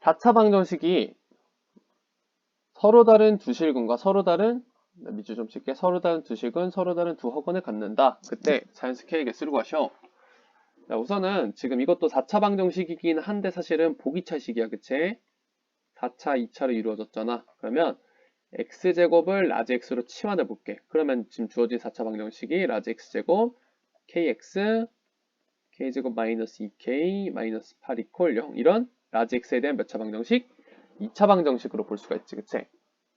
4차 방정식이 서로 다른 두 실근과 서로 다른 나 밑줄 좀 칠게. 서로 다른 두 실근 서로 다른 두 허근을 갖는다. 그때 자연수 K에게 쓰고 하셔. 자, 우선은 지금 이것도 4차 방정식이긴 한데 사실은 보기차식이야. 그치? 4차 2차로 이루어졌잖아. 그러면 x제곱을 라지 x로 치환해 볼게. 그러면 지금 주어진 4차 방정식이 라지 x제곱 kx k제곱 마이너스 2k 마이너스 8 이퀄 0 이런 라지 x에 대한 몇 차 방정식? 2차 방정식으로 볼 수가 있지 그치?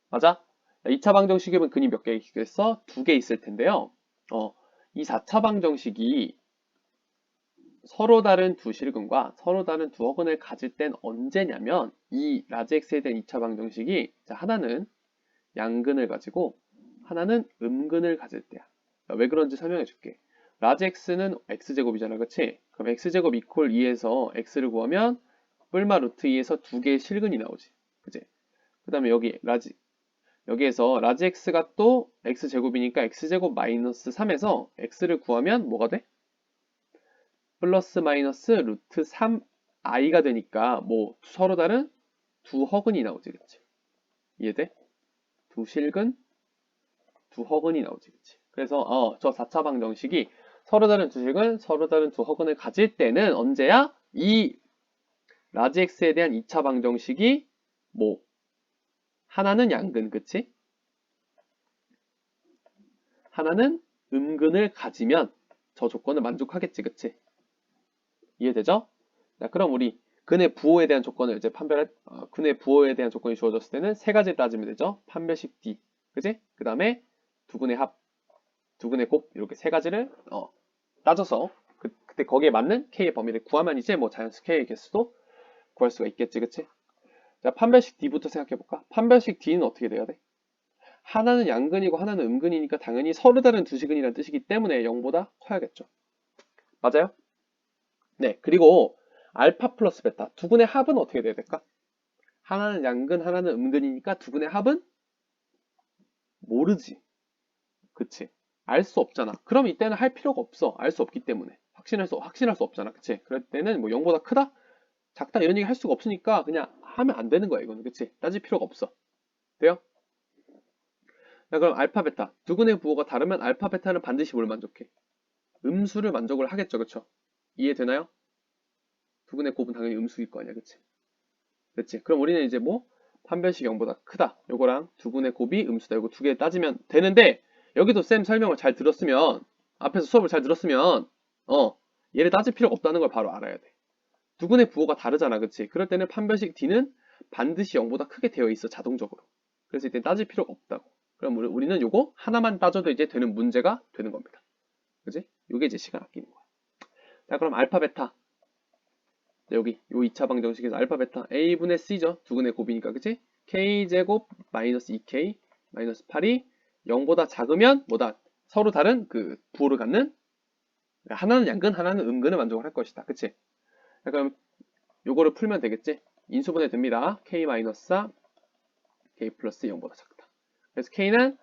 맞아? 2차 방정식이면 근이 몇 개 있겠어? 두 개 있을 텐데요 어, 이 4차 방정식이 서로 다른 두 실근과 서로 다른 두 허근을 가질 땐 언제냐면 이 라지 x에 대한 2차 방정식이 자, 하나는 양근을 가지고 하나는 음근을 가질 때야. 왜 그런지 설명해 줄게. 라지 x는 x제곱이잖아. 그치? 그럼 x제곱 이퀄 2에서 x를 구하면 뿔마 루트 2에서 두 개의 실근이 나오지. 그치? 그 다음에 여기 라지 여기에서 라지 x가 또 x제곱이니까 x제곱 마이너스 3에서 x를 구하면 뭐가 돼? 플러스 마이너스 루트 3i가 되니까 뭐 서로 다른 두 허근이 나오지. 그치? 이해돼? 두 실근, 두 허근이 나오지. 그치? 그래서 어, 저 4차 방정식이 서로 다른 두 실근, 서로 다른 두 허근을 가질 때는 언제야? 이 라지 x에 대한 2차 방정식이 뭐 하나는 양근, 그치? 하나는 음근을 가지면 저 조건을 만족하겠지, 그치? 이해되죠? 자, 그럼 우리 근의 부호에 대한 조건을 이제 판별할 어, 근의 부호에 대한 조건이 주어졌을 때는 세 가지 따지면 되죠. 판별식 D, 그지? 그 다음에 두 근의 합, 두 근의 곱 이렇게 세 가지를 어, 따져서 그, 때 거기에 맞는 K의 범위를 구하면 이제 뭐 자연수 K의 개수도 구할 수가 있겠지, 그치? 자, 판별식 D부터 생각해 볼까? 판별식 D는 어떻게 돼야 돼? 하나는 양근이고 하나는 음근이니까 당연히 서로 다른 두 시근이라는 뜻이기 때문에 0보다 커야겠죠. 맞아요? 네, 그리고 알파 플러스 베타 두 근의 합은 어떻게 돼야 될까? 하나는 양근, 하나는 음근이니까 두 근의 합은 모르지. 그치? 알 수 없잖아. 그럼 이때는 할 필요가 없어. 알 수 없기 때문에. 확신할 수, 확신할 수 없잖아. 그치? 그럴 때는 뭐 0보다 크다? 작다? 이런 얘기 할 수가 없으니까 그냥 하면 안 되는 거야. 이거는. 그치? 따질 필요가 없어. 돼요? 자, 그럼 알파, 베타. 두 근의 부호가 다르면 알파, 베타는 반드시 뭘 만족해? 음수를 만족을 하겠죠. 그쵸? 이해되나요? 두 근의 곱은 당연히 음수일 거 아니야, 그치? 그치? 그럼 우리는 이제 뭐 판별식 0보다 크다. 요거랑 두 근의 곱이 음수다. 요거 두 개 따지면 되는데 여기도 쌤 설명을 잘 들었으면 앞에서 수업을 잘 들었으면 어 얘를 따질 필요가 없다는 걸 바로 알아야 돼. 두 근의 부호가 다르잖아, 그치? 그럴 때는 판별식 D는 반드시 0보다 크게 되어 있어, 자동적으로. 그래서 이때 따질 필요가 없다고. 그럼 우리, 우리는 요거 하나만 따져도 이제 되는 문제가 되는 겁니다. 그지? 요게 이제 시간 아끼는 거야. 자, 그럼 알파, 베타. 여기 요 2차 방정식에서 알파 베타 a분의 c죠. 두근의 곱이니까 그치? k제곱 마이너스 2k 마이너스 8이 0보다 작으면 뭐다? 서로 다른 그 부호를 갖는 하나는 양근 하나는 음근을 만족을 할 것이다. 그치? 자, 그럼 요거를 풀면 되겠지? 인수분해 됩니다. k 마이너스 4 k 플러스 0보다 작다. 그래서 k는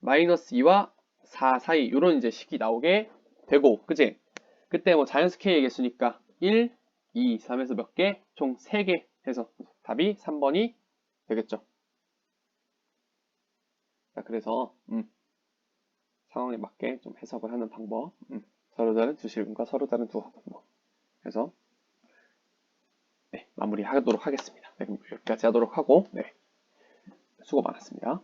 마이너스 2와 4 사이 요런 이제 식이 나오게 되고 그치? 그때 뭐 자연수 k의 개수니까 1 2, 3에서 몇 개? 총 3개 해서 답이 3번이 되겠죠. 자, 그래서 음, 상황에 맞게 좀 해석을 하는 방법 음, 서로 다른 두 실근과 서로 다른 두 해서 네, 마무리하도록 하겠습니다. 네, 그럼 여기까지 하도록 하고 네, 수고 많았습니다.